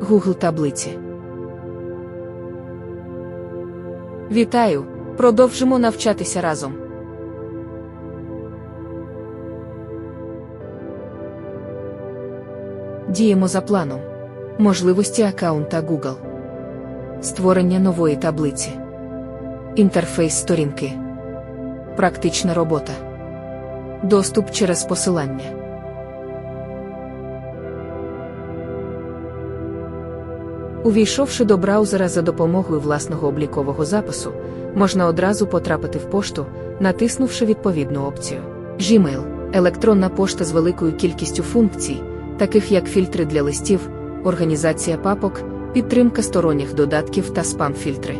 Google таблиці. Вітаю! Продовжимо навчатися разом. Діємо за планом. Можливості аккаунта Google. Створення нової таблиці. Інтерфейс сторінки. Практична робота. Доступ через посилання. Увійшовши до браузера за допомогою власного облікового запису, можна одразу потрапити в пошту, натиснувши відповідну опцію. Gmail – електронна пошта з великою кількістю функцій, таких як фільтри для листів, організація папок, підтримка сторонніх додатків та спам-фільтри.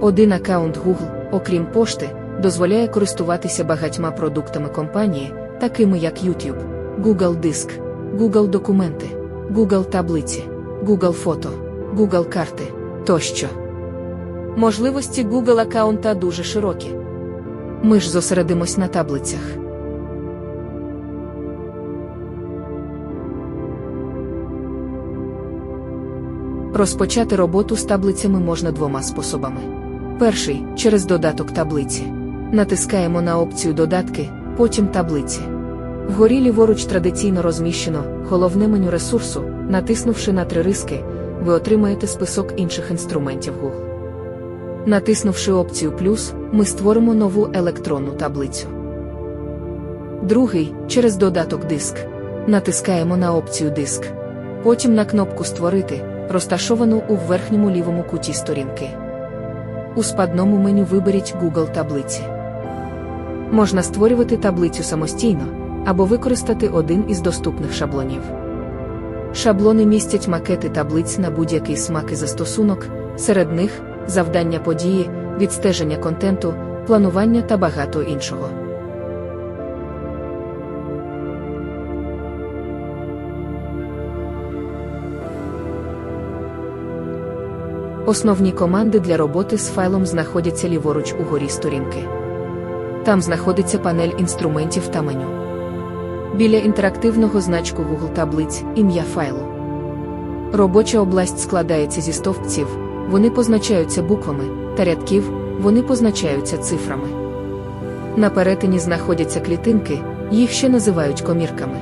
Один аккаунт Google, окрім пошти, дозволяє користуватися багатьма продуктами компанії, такими як YouTube, Google Диск, Google Документи, Google Таблиці, Google Фото, Google Карти тощо. Можливості Google аккаунта дуже широкі. Ми ж зосередимось на таблицях. Розпочати роботу з таблицями можна двома способами. Перший через додаток таблиці. Натискаємо на опцію Додатки, потім таблиці. Вгорі ліворуч традиційно розміщено головне меню ресурсу, натиснувши на три риски, ви отримаєте список інших інструментів Google. Натиснувши опцію Плюс, ми створимо нову електронну таблицю. Другий через додаток Диск. Натискаємо на опцію Диск. Потім на кнопку Створити, розташовану у верхньому лівому куті сторінки. У спадному меню виберіть Google таблиці. Можна створювати таблицю самостійно або використати один із доступних шаблонів. Шаблони містять макети таблиць на будь-який смак і застосунок, серед них завдання події, відстеження контенту, планування та багато іншого. Основні команди для роботи з файлом знаходяться ліворуч угорі сторінки. Там знаходиться панель інструментів та меню. Біля інтерактивного значку Google таблиць ім'я файлу. Робоча область складається зі стовпців, вони позначаються буквами, та рядків, вони позначаються цифрами. На перетині знаходяться клітинки, їх ще називають комірками.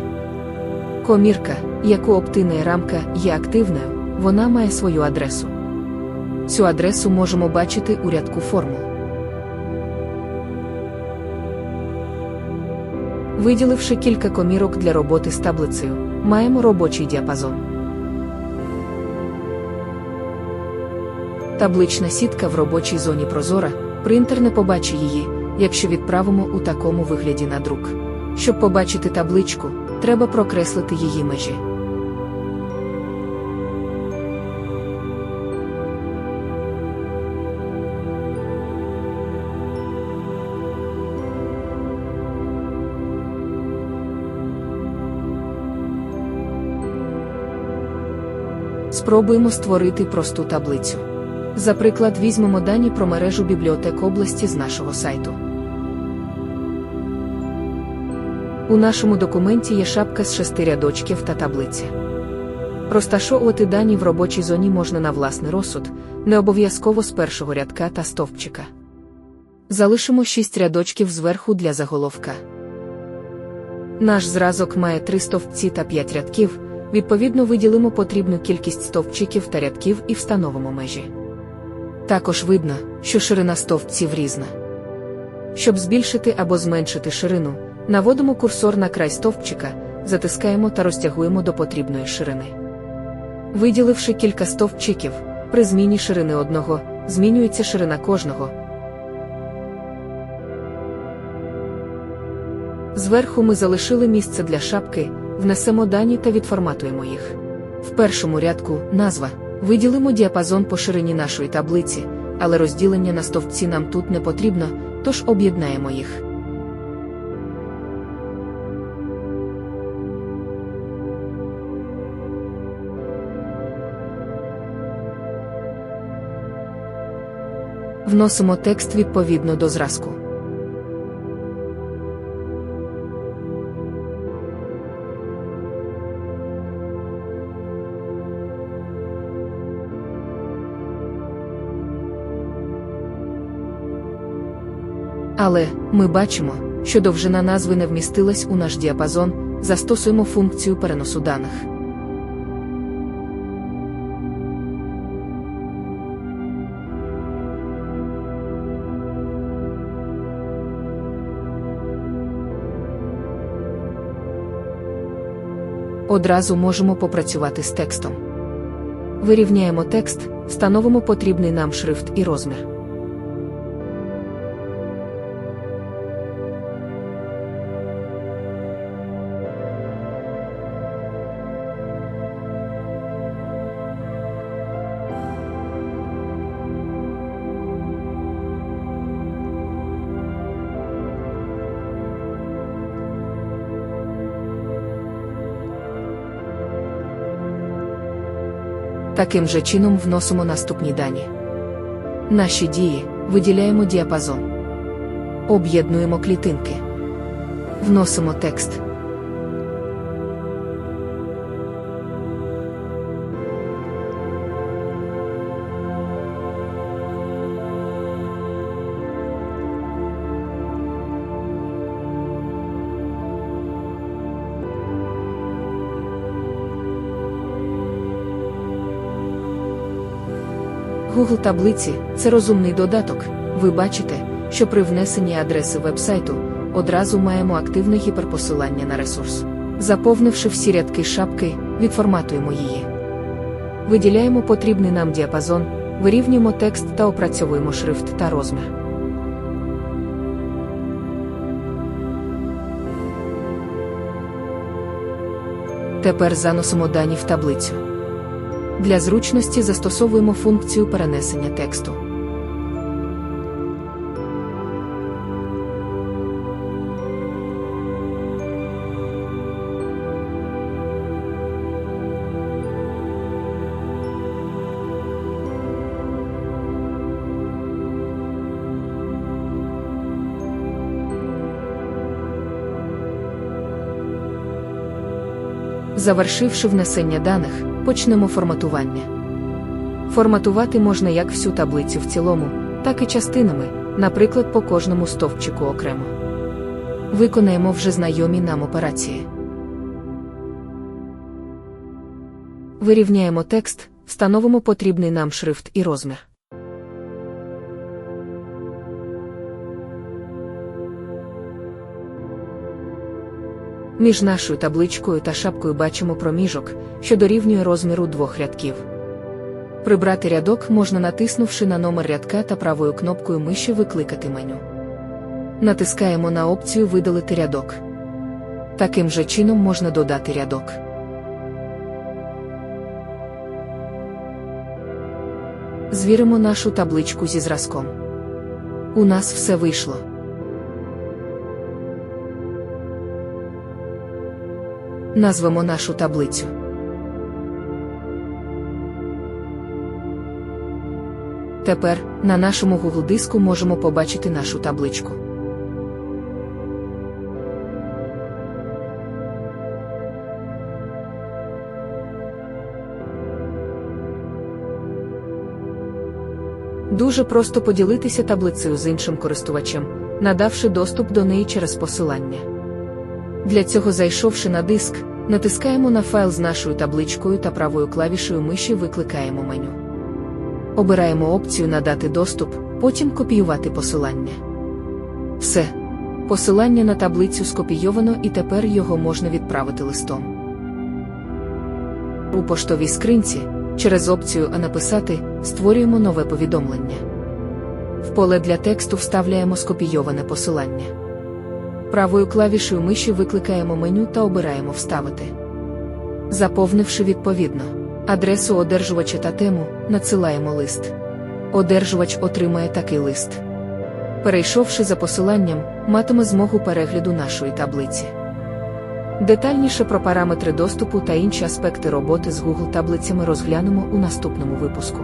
Комірка, яку обтинає рамка, є активною, вона має свою адресу. Цю адресу можемо бачити у рядку формул. Виділивши кілька комірок для роботи з таблицею, маємо робочий діапазон. Таблична сітка в робочій зоні прозора, принтер не побачить її, якщо відправимо у такому вигляді на друк. Щоб побачити табличку, треба прокреслити її межі. Спробуємо створити просту таблицю. За приклад, візьмемо дані про мережу бібліотек області з нашого сайту. У нашому документі є шапка з шести рядочків та таблиця. Розташовувати дані в робочій зоні можна на власний розсуд, не обов'язково з першого рядка та стовпчика. Залишимо шість рядочків зверху для заголовка. Наш зразок має три стовпці та п'ять рядків. Відповідно, виділимо потрібну кількість стовпчиків та рядків і встановимо межі. Також видно, що ширина стовпців різна. Щоб збільшити або зменшити ширину, наводимо курсор на край стовпчика, затискаємо та розтягуємо до потрібної ширини. Виділивши кілька стовпчиків, при зміні ширини одного, змінюється ширина кожного. Зверху ми залишили місце для шапки, внесемо дані та відформатуємо їх. В першому рядку назва. Виділимо діапазон по ширині нашої таблиці, але розділення на стовпці нам тут не потрібно, тож об'єднаємо їх. Вносимо текст відповідно до зразку. Але ми бачимо, що довжина назви не вмістилась у наш діапазон, застосуємо функцію переносу даних. Одразу можемо попрацювати з текстом. Вирівняємо текст, встановимо потрібний нам шрифт і розмір. Таким же чином вносимо наступні дані. Наші дії виділяємо діапазон. Об'єднуємо клітинки. Вносимо текст. Google таблиці це розумний додаток. Ви бачите, що при внесенні адреси вебсайту одразу маємо активне гіперпосилання на ресурс. Заповнивши всі рядки шапки, відформатуємо її. Виділяємо потрібний нам діапазон, вирівнюємо текст та опрацьовуємо шрифт та розмір. Тепер заносимо дані в таблицю. Для зручності застосовуємо функцію перенесення тексту. Завершивши внесення даних, почнемо форматування. Форматувати можна як всю таблицю в цілому, так і частинами, наприклад, по кожному стовпчику окремо. Виконаємо вже знайомі нам операції. Вирівняємо текст, встановимо потрібний нам шрифт і розмір. Між нашою табличкою та шапкою бачимо проміжок, що дорівнює розміру двох рядків. Прибрати рядок можна натиснувши на номер рядка та правою кнопкою миші викликати меню. Натискаємо на опцію Видалити рядок. Таким же чином можна додати рядок. Звіримо нашу табличку зі зразком. У нас все вийшло. Назвемо нашу таблицю. Тепер на нашому Google диску можемо побачити нашу табличку. Дуже просто поділитися таблицею з іншим користувачем, надавши доступ до неї через посилання. Для цього, зайшовши на диск, натискаємо на файл з нашою табличкою та правою клавішею миші викликаємо меню. Обираємо опцію Надати доступ, потім копіювати посилання. Все. Посилання на таблицю скопійовано і тепер його можна відправити листом. У поштовій скринці через опцію А написати створюємо нове повідомлення. В поле для тексту вставляємо скопійоване посилання. Правою клавішею миші викликаємо меню та обираємо Вставити. Заповнивши відповідно адресу одержувача та тему, надсилаємо лист. Одержувач отримає такий лист. Перейшовши за посиланням, матиме змогу перегляду нашої таблиці. Детальніше про параметри доступу та інші аспекти роботи з Google таблицями розглянемо у наступному випуску.